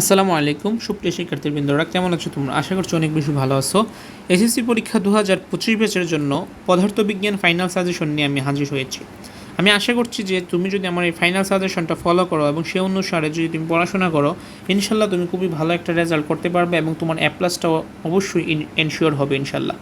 আসসালামু আলাইকুম। সুপ্রিয় শিক্ষার্থীবৃন্দরা, কেমন আছো তোমরা? আশা করছি অনেক বেশি ভালো আছো। এসএসসি পরীক্ষা দু হাজার পঁচিশ ব্যাচের জন্য পদার্থবিজ্ঞান ফাইনাল সাজেশন নিয়ে আমি হাজির হয়েছি। আমি আশা করছি যে তুমি যদি আমার এই ফাইনাল সাজেশনটা ফলো করো এবং সে অনুসারে যদি তুমি পড়াশোনা করো, ইনশাল্লাহ তুমি খুবই ভালো একটা রেজাল্ট করতে পারবে এবং তোমার অ্যাপ্লাসটাও অবশ্যই এনশিওর হবে ইনশাল্লাহ।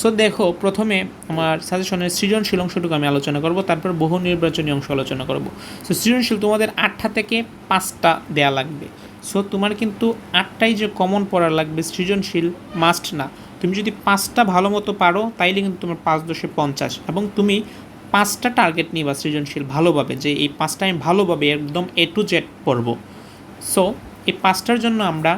সো দেখো, প্রথমে আমার সাজেশনের সৃজনশীল অংশটুকু আমি আলোচনা করব, তারপর বহু নির্বাচনী অংশ আলোচনা করব। সো সৃজনশীল তোমাদের আটটা থেকে পাঁচটা দেয়া লাগবে। সো তোমার কিন্তু আটটাই যে কমন পড়ার লাগবে, সৃজনশীল মাস্ট না। তুমি যদি পাঁচটা ভালো মতো পারো, তাইলে কিন্তু তোমার পাঁচ দশে পঞ্চাশ। এবং তুমি পাঁচটা টার্গেট নিবা সৃজনশীল ভালোভাবে, যে এই পাঁচটা আমি ভালোভাবে একদম এ টু জেড পড়ব। সো এই পাঁচটার জন্য আমরা,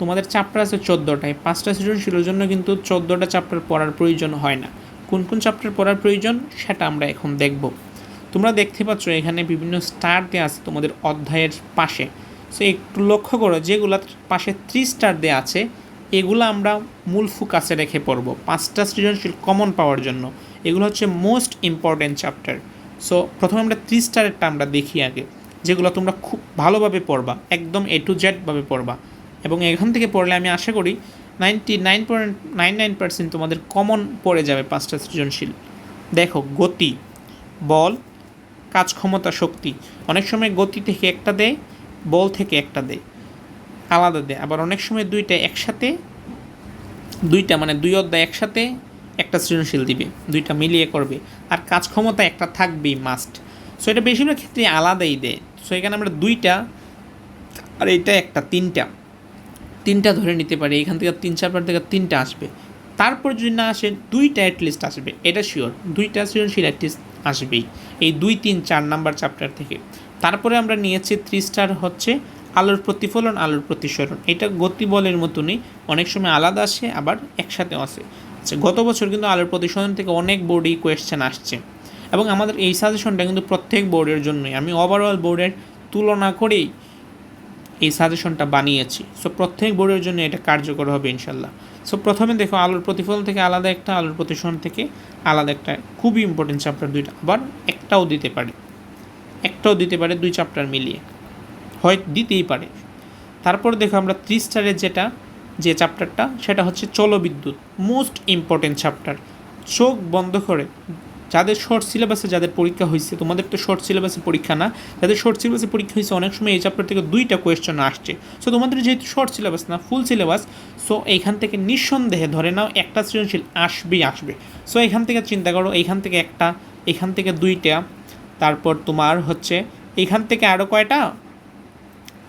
তোমাদের চ্যাপ্টার আছে চোদ্দোটায় পাঁচটা সৃজনশীলের জন্য কিন্তু চোদ্দোটা চ্যাপ্টার পড়ার প্রয়োজন হয় না। কোন কোন চ্যাপ্টার পড়ার প্রয়োজন, সেটা আমরা এখন দেখব। তোমরা দেখতে পাচ্ছ এখানে বিভিন্ন স্টার দেওয়া আছে তোমাদের অধ্যায়ের পাশে। সো একটু লক্ষ্য করো যেগুলোর পাশে থ্রি স্টার দেওয়া আছে, এগুলো আমরা মূল ফোকাসে রেখে পড়ব। পাঁচটা সৃজনশীল কমন পাওয়ার জন্য। এগুলো হচ্ছে মোস্ট ইম্পর্ট্যান্ট চ্যাপ্টার। সো প্রথমে আমরা থ্রি স্টারেরটা আমরা দেখি আগে, যেগুলো তোমরা খুব ভালোভাবে পড়বা, একদম এ টু জেডভাবে পড়বা। এবং এখান থেকে পড়লে আমি আশা করি ninety nine point nine nine percent তোমাদের কমন পড়ে যাবে পাঁচটা সৃজনশীল। দেখো, গতি, বল, কাজ ক্ষমতা, শক্তি। অনেক সময় গতি থেকে একটা দেয় বল থেকে একটা দেয়, আলাদা দেয়। আবার অনেক সময় দুইটা একসাথে, দুইটা মানে দুই অধ্যায় একসাথে একটা সৃজনশীল দিবে, দুইটা মিলিয়ে করবে। আর কাজ ক্ষমতা একটা থাকবেই মাস্ট সো এটা বেশিরভাগ ক্ষেত্রে আলাদাই দেয়। সো এখানে আমরা দুইটা, আর এটা একটা, তিনটা। তিনটা ধরে নিতে পারি। এখান থেকে তিন চারবার থেকে তিনটা আসবে। তারপর যদি না আসে, দুইটা অ্যাটলিস্ট আসবে। এটা শিওর দুইটা সৃজনশীল অ্যাটলিস্ট আসবেই। এই দুই, তিন, চার নাম্বার চ্যাপ্টার থেকে। তারপরে আমরা নিয়েছি থ্রি স্টার হচ্ছে আলোর প্রতিফলন, আলোর প্রতিসরণ। এটা গতি বলের মতনই, অনেক সময় আলাদা আসে, আবার একসাথেও আসে। আচ্ছা গত বছর কিন্তু আলোর প্রতিসরণ থেকে অনেক বোর্ডেই কোয়েশ্চেন আসছে। এবং আমাদের এই সাজেশনটা কিন্তু প্রত্যেক বোর্ডের জন্যই। আমি ওভারঅল বোর্ডের তুলনা করেই এই সাজেশনটা বানিয়েছি। সো প্রত্যেক বোর্ডের জন্য এটা কার্যকর হবে ইনশাল্লাহ। সো প্রথমে দেখো, আলোর প্রতিফলন থেকে আলাদা একটা, আলোর প্রতিসরণ থেকে আলাদা একটা। খুবই ইম্পর্টেন্ট চ্যাপ্টার দুইটা। আবার একটাও দিতে পারে। একটাও দিতে পারে, দুই চ্যাপ্টার মিলিয়ে। হয় দিতেই পারে। তারপর দেখো, আমরা থ্রি স্টারের যেটা, যে চ্যাপ্টারটা সেটা হচ্ছে চলবিদ্যুৎ। মোস্ট ইম্পর্টেন্ট চ্যাপ্টার চোখ বন্ধ করে যাদের শর্ট সিলেবাসে যাদের পরীক্ষা হয়েছে তোমাদের তো শর্ট সিলেবাসে পরীক্ষা না, যাদের শর্ট সিলেবাসে পরীক্ষা হয়েছে অনেক সময় এই চ্যাপ্টার থেকে দুইটা কোয়েশ্চেন আসছে। সো তোমাদের যেহেতু শর্ট সিলেবাস না ফুল সিলেবাস সো এইখান থেকে নিঃসন্দেহে ধরে নাও একটা সৃজনশীল আসবেই আসবে। সো এখান থেকে চিন্তা করো, এইখান থেকে একটা এখান থেকে দুইটা, তারপর তোমার হচ্ছে এখান থেকে আরও কয়টা?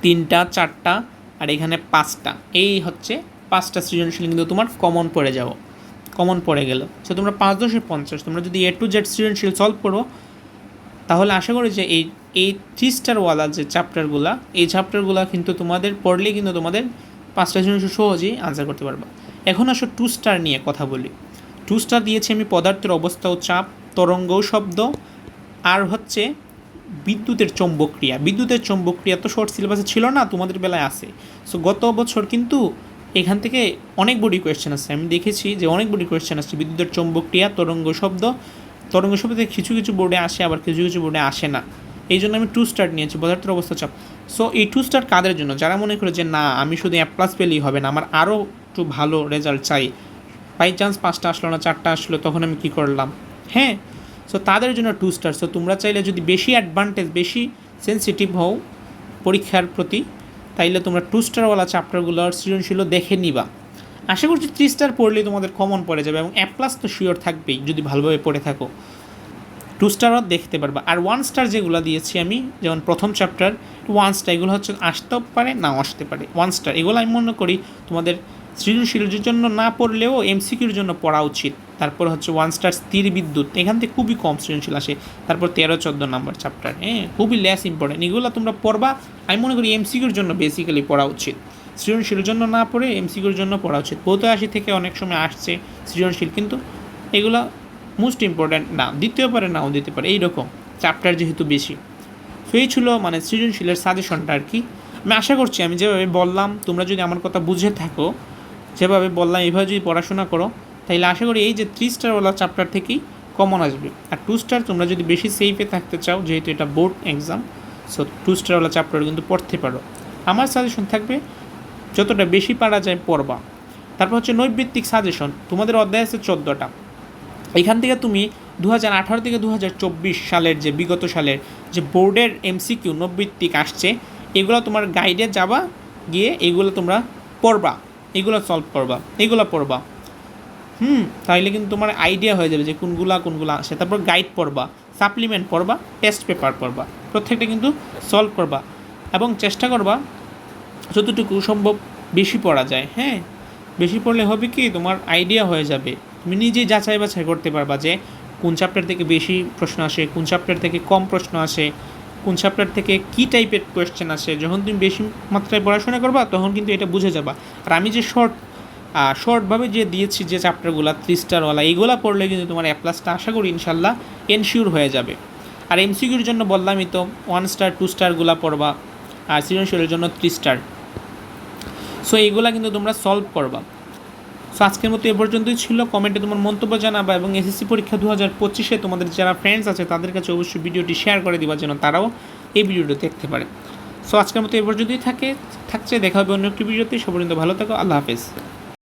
তিনটা, চারটা, আর এখানে পাঁচটা। এই হচ্ছে পাঁচটা সৃজনশীল কিন্তু তোমার কমন পড়ে যাও কমন পড়ে গেল। সো তোমরা পাঁচ দশে পঞ্চাশ, তোমরা যদি এ টু জেড সৃজনশীল সলভ করো, তাহলে আশা করি যে এই এই থ্রি স্টারওয়ালা যে চ্যাপ্টারগুলো এই চ্যাপ্টারগুলো কিন্তু তোমাদের পড়লে কিন্তু তোমাদের পাঁচটা সৃজনশীল সহজেই আনসার করতে পারবা। এখন আসো টু স্টার নিয়ে কথা বলি। টু স্টার দিয়েছি আমি পদার্থের অবস্থা ও চাপ, তরঙ্গ শব্দ, আর হচ্ছে বিদ্যুতের চৌম্বক ক্রিয়া। বিদ্যুতের চৌম্বক ক্রিয়া তো শর্ট সিলেবাসে ছিল না, তোমাদের বেলায় আছে। সো গত বছর কিন্তু এখান থেকে অনেক বডি কোয়েশ্চেন আসছে আমি দেখেছি যে অনেক বডি কোয়েশ্চেন আসছে বিদ্যুতের চৌম্বক ক্রিয়া, তরঙ্গ শব্দ। তরঙ্গ শব্দ কিছু কিছু বোর্ডে আসে, আবার কিছু কিছু বোর্ডে আসে না। এই জন্য আমি টু স্টার নিয়েছি। পদার্থের অবস্থা চাপ। সো এই টু স্টার কাদের জন্য? যারা মনে করে যে, না, আমি শুধু অ্যাপ প্লাস পেলেই হবে না, আমার আরও একটু ভালো রেজাল্ট চাই। বাই চান্স পাঁচটা আসলো না, চারটা আসলো, তখন আমি কী করলাম? হ্যাঁ। সো তাদের জন্য টু স্টার সো তোমরা চাইলে যদি বেশি অ্যাডভান্টেজ বেশি সেন্সিটিভ হও পরীক্ষার প্রতি তাইলে তোমরা টু স্টারওয়ালা চ্যাপ্টারগুলোর সৃজনশীল দেখে নিবা। আশা করছি থ্রি স্টার পড়লে তোমাদের কমন পড়ে যাবে এবং অ্যাপ্লাস তো শিওর থাকবেই, যদি ভালোভাবে পড়ে থাকো। টু স্টারও দেখতে পারবা। আর ওয়ান স্টার যেগুলো দিয়েছি আমি, যেমন প্রথম চ্যাপ্টার ওয়ান স্টার এগুলো হচ্ছে আসতেও পারে, নাও আসতে পারে। ওয়ান স্টার এগুলো আমি মনে করি তোমাদের সৃজনশীলের জন্য না পড়লেও এমসিকিউর জন্য পড়া উচিত। তারপর হচ্ছে ওয়ান স্টার স্থির বিদ্যুৎ। এখান থেকে খুবই কম সৃজনশীল আসে। তারপর তেরো, চোদ্দ নাম্বার চ্যাপ্টার হ্যাঁ খুবই লেস ইম্পর্টেন্ট এগুলো তোমরা পড়বা। আমি মনে করি এমসিকিউর জন্য বেসিক্যালি পড়া উচিত। সৃজনশীলের জন্য না পড়ে এমসিকিউর জন্য পড়া উচিত। ভৌত থেকে অনেক সময় আসছে সৃজনশীল, কিন্তু এগুলো মোস্ট ইম্পর্ট্যান্ট না। দিতেও পারে নাও দিতে পারে। এইরকম। চ্যাপ্টার যেহেতু বেশি। তো এই ছিল মানে সৃজনশীলের সাজেশনটা আর কি। আমি আশা করছি আমি যেভাবে বললাম, তোমরা যদি আমার কথা বুঝে থাকো যেভাবে বললাম, এইভাবে যদি পড়াশোনা করো তাহলে আশা করি এই যে থ্রি স্টারওয়ালা চ্যাপ্টার থেকেই কমন আসবে। আর টু স্টার তোমরা যদি বেশি সেফে থাকতে চাও, যেহেতু এটা বোর্ড এক্সাম সো টু স্টারওয়ালা চ্যাপ্টার কিন্তু পড়তে পারো। আমার সাজেশন থাকবে, যতটা বেশি পারা যায় পড়বা। তারপর হচ্ছে নৈবৃত্তিক সাজেশন তোমাদের অধ্যায় আছে চোদ্দোটা। এখান থেকে তুমি দু হাজার আঠারো থেকে দু হাজার চব্বিশ সালের যে বিগত সালের যে বোর্ডের এমসিকিউ নৈবৃত্তিক আসছে, এগুলো তোমার গাইডে যাবা, গিয়ে এগুলো তোমরা পড়বা। এগুলো সলভ করবা, এগুলো পড়বা। হুম, তাইলে কিন্তু তোমার আইডিয়া হয়ে যাবে যে কোনগুলা কোনগুলা। আসে তারপর গাইড পড়বা সাপ্লিমেন্ট পড়বা টেস্ট পেপার পড়বা। প্রত্যেকটা কিন্তু সলভ করবা এবং চেষ্টা করবা যতটুকু সম্ভব বেশি পড়া যায় হ্যাঁ? বেশি পড়লে হবে কি তোমার আইডিয়া হয়ে যাবে। তুমি নিজে যাচাই বাছাই করতে পারবা যে কোন চ্যাপ্টার থেকে বেশি প্রশ্ন আসে, কোন চ্যাপ্টার থেকে কম প্রশ্ন আসে। কোন চ্যাপ্টার থেকে কী টাইপের কোয়েশ্চেন আসে, যখন তুমি বেশি মাত্রায় পড়াশোনা করবা, তখন কিন্তু এটা বুঝে যাবা। আর আমি যে শর্ট শর্টভাবে যে দিয়েছি যে চ্যাপ্টারগুলো থ্রি স্টারওয়ালা এইগুলো পড়লে কিন্তু তোমার অ্যাপ প্লাসটা আশা করি ইনশাল্লাহ এনশিওর হয়ে যাবে। আর এমসিকিউর জন্য বললামই তো ওয়ান স্টার টু স্টারগুলো পড়বা, আর সৃজনশীলের জন্য থ্রি স্টার সো এইগুলা কিন্তু তোমরা সলভ করবা। সো আজকের মতো এ পর্যন্তই ছিল। কমেন্টে তোমার মন্তব্য জানাবা এবং এসএসসি পরীক্ষা দু হাজার পঁচিশে তোমাদের যারা ফ্রেন্ডস আছে, তাদের কাছে অবশ্যই ভিডিওটি শেয়ার করে দেওয়ার জন্য তারাও এই ভিডিওটি দেখতে পারে। সো আজকের মতো এ পর্যন্তই থাকে, থাকছে, দেখা হবে অন্য একটি ভিডিওতে। সব পর্যন্ত ভালো থাকো, আল্লাহ হাফেজ।